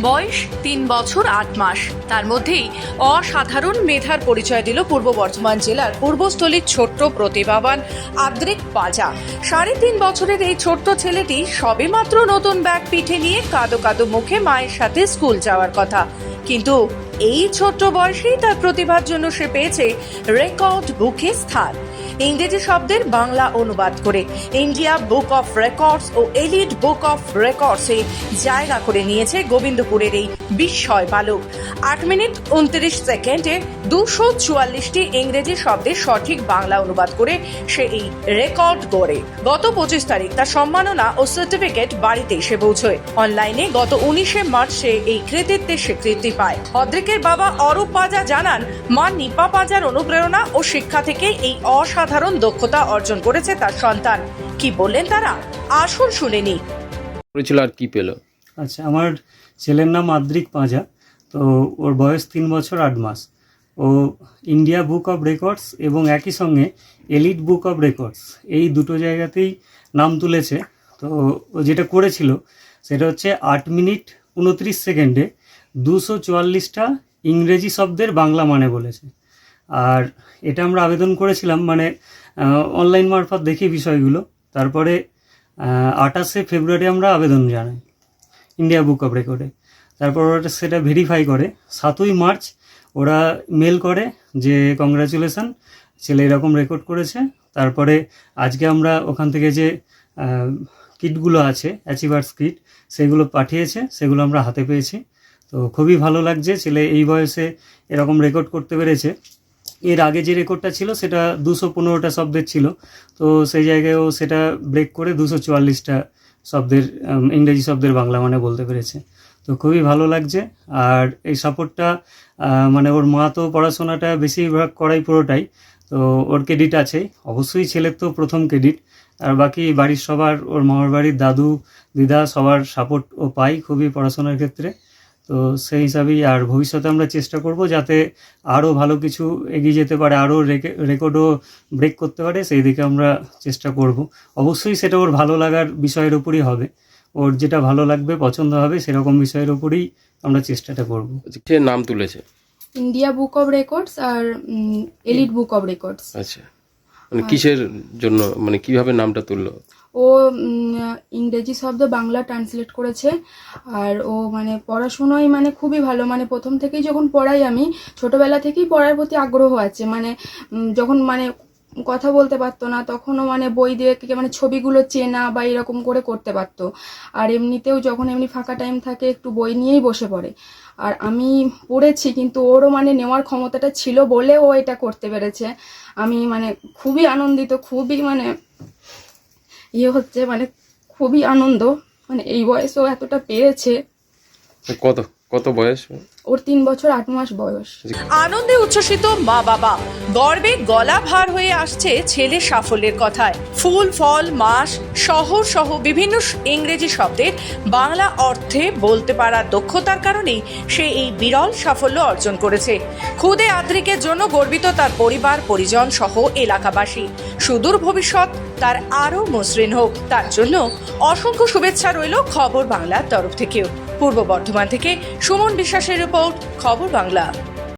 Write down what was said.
বয়স তিন বছর আট মাস। তার মধ্যেই অসাধারণ মেধার পরিচয় দিল পূর্ব বর্ধমান জেলার পূর্বস্থলীর ছোট্ট প্রতিভাবান আদ্রিক পাজা। সাড়ে তিন বছরের এই ছোট্ট ছেলেটি সবেমাত্র নতুন ব্যাগ পিঠে নিয়ে কাদো কাদো মুখে মায়ের সাথে স্কুল যাওয়ার কথা। কিন্তু এই ছোট্ট বয়সেই তার প্রতিভার জন্য সে পেয়েছে রেকর্ড বুকে স্থান। ইংরেজি শব্দের বাংলা অনুবাদ করে ইন্ডিয়া বুক অফ রেকর্ডস ও এলিট বুক অফ রেকর্ডসে জায়গা করে নিয়েছে গোবিন্দপুরের এই বিস্ময় বালক। আট মিনিট উনত্রিশ সেকেন্ডে দুশো চুয়াল্লিশটি ইংরেজি শব্দের সঠিক বাংলা অনুবাদ করে সে এই রেকর্ড গড়ে। গত পঁচিশ তারিখ তার সম্মাননা ও সার্টিফিকেট বাড়িতে এসে পৌঁছয়। অনলাইনে গত উনিশে মার্চ সে এই কৃতিত্বের স্বীকৃতি পায়। অদ্রিকের বাবা অরূপ পাজা জানান মা নিপা পাজার অনুপ্রেরণা ও শিক্ষা থেকে এই অসাধারণ দক্ষতা অর্জন করেছে তার সন্তান। কি বললেন তারা? আসুন শুনেনি করেছিল আর কি পেল? আচ্ছা আমার ছেলের নাম আদ্রিক পাঁজা তো ওর বয়স তিন বছর আট মাস। ও ইন্ডিয়া বুক অফ রেকর্ডস এবং একই সঙ্গে এলিট বুক অফ রেকর্ডস এই দুটো জায়গাতেই নাম তুলেছে। তো ও যেটা করেছিল সেটা হচ্ছে আট মিনিট উনত্রিশ সেকেন্ডে দুশো চুয়াল্লিশটা ইংরেজি শব্দের বাংলা মানে বলেছে। আর এটা আমরা আবেদন করেছিলাম মানে অনলাইন মারফত দেখি বিষয়গুলো। তারপরে আঠাশে ফেব্রুয়ারি আমরা আবেদন জানাই ইন্ডিয়া বুক অফ রেকর্ডে তারপর ওরা সেটা ভেরিফাই করে, সাতই মার্চ ওরা মেল করে যে কংগ্রাচুলেশন ছেলে এরকম রেকর্ড করেছে। তারপরে আজকে আমরা ওখান থেকে যে কিটগুলো আছে অ্যাচিভার্স কিট সেগুলো পাঠিয়েছে, সেগুলো আমরা হাতে পেয়েছি। তো খুবই ভালো লাগছে, ছেলে এই বয়সে এরকম রেকর্ড করতে পেরেছে। এর আগে যে রেকর্ডটা ছিল সেটা দুশো পনেরোটা শব্দের ছিল। তো সেই জায়গায় ও সেটা ব্রেক করে দুশো চুয়াল্লিশটা শব্দের ইংরেজি শব্দের বাংলা মানে বলতে পেরেছে। তো খুবই ভালো লাগছে। আর এই সাপোর্টটা মানে ওর মা তো পড়াশোনাটা বেশিরভাগ করাই পুরোটাই। তো ওর ক্রেডিট আছে। অবশ্যই ছেলের তো প্রথম ক্রেডিট আর বাকি বাড়ির সবার, ওর মামার বাড়ির দাদু, দিদা সবার সাপোর্ট ও পাই খুবই পড়াশোনার ক্ষেত্রে। তো সেই হিসাবেই আর ভবিষ্যতে আমরা চেষ্টা করব যাতে আরও ভালো কিছু এগিয়ে যেতে পারে আরও রেকর্ডও ব্রেক করতে পারে সেই দিকে আমরা চেষ্টা করব। অবশ্যই সেটা ওর ভালো লাগার বিষয়ের উপরই হবে। ওর যেটা ভালো লাগবে পছন্দ হবে সেরকম বিষয়ের উপরেই আমরা চেষ্টাটা করব। সে নাম তুলেছে? ইন্ডিয়া বুক অফ রেকর্ডস আর এলিট বুক অফ রেকর্ডস। আচ্ছা। মানে কিসের জন্য মানে কীভাবে নামটা তুললো? ও ইংরেজি শব্দ বাংলা ট্রান্সলেট করেছে আর ও মানে পড়াশুনোয় মানে খুবই ভালো। মানে প্রথম থেকেই যখন পড়াই আমি ছোটবেলা থেকেই পড়ার প্রতি আগ্রহ আছে। মানে যখন মানে কথা বলতে পারতো না, তখনও মানে বই দিয়ে মানে ছবিগুলো চেনা বা এরকম করে করতে পারতো। আর এমনিতেও যখন এমনি ফাঁকা টাইম থাকে, একটু বই নিয়েই বসে পড়ে। আর আমি পড়েছি, কিন্তু ওরও মানে নেওয়ার ক্ষমতাটা ছিল বলে ও এটা করতে পেরেছে। আমি মানে খুবই আনন্দিত, খুবই মানে ইয়ে হচ্ছে মানে খুবই আনন্দ। মানে এই বয়সেও এতটা পেরেছে। কত? কত বয়স? ওর তিন বছর আট মাস বয়স। আনন্দে উচ্ছ্বসিত মা বাবা। গর্বে গলা ভার হয়ে আসছে ছেলের সাফল্যের কথায়। ফুল ফল মাস শহর সহ বিভিন্ন ইংরেজি শব্দের বাংলা অর্থে বলতে পারার দক্ষতার কারণেই সে এই বিরল সাফল্য অর্জন করেছে। খুদে আদ্রিকের জন্য গর্বিত তার পরিবার পরিজন সহ এলাকাবাসী। সুদূর ভবিষ্যৎ তার আরও মসৃণ হোক। তার জন্য অসংখ্য শুভেচ্ছা রইল খবর বাংলার তরফ থেকেও। পূর্ব বর্ধমান থেকে সুমন বিশ্বাসের রিপোর্ট খবর বাংলা।